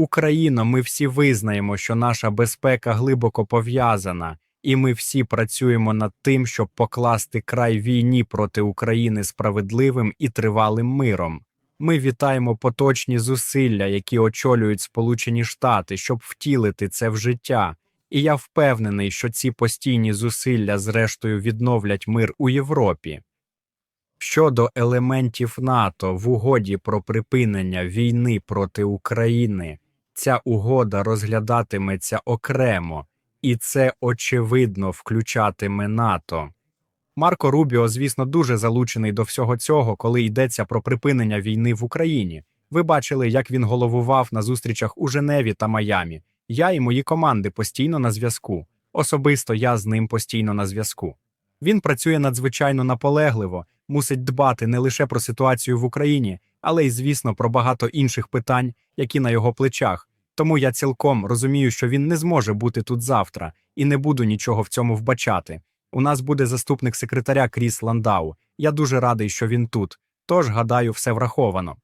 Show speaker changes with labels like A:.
A: Україно, ми всі визнаємо, що наша безпека глибоко пов'язана, і ми всі працюємо над тим, щоб покласти край війні проти України справедливим і тривалим миром. Ми вітаємо поточні зусилля, які очолюють Сполучені Штати, щоб втілити це в життя. І я впевнений, що ці постійні зусилля зрештою відновлять мир у Європі. Щодо елементів НАТО в угоді про припинення війни проти України, ця угода розглядатиметься окремо, і це очевидно включатиме НАТО. Марко Рубіо, звісно, дуже залучений до всього цього, коли йдеться про припинення війни в Україні. Ви бачили, як він головував на зустрічах у Женеві та Майамі. Я і мої команди постійно на зв'язку. Особисто я з ним постійно на зв'язку. Він працює надзвичайно наполегливо, мусить дбати не лише про ситуацію в Україні, але й, звісно, про багато інших питань, які на його плечах. Тому я цілком розумію, що він не зможе бути тут завтра, і не буду нічого в цьому вбачати. У нас буде заступник секретаря Кріс Ландау. Я дуже радий, що він тут. Тож, гадаю, все враховано.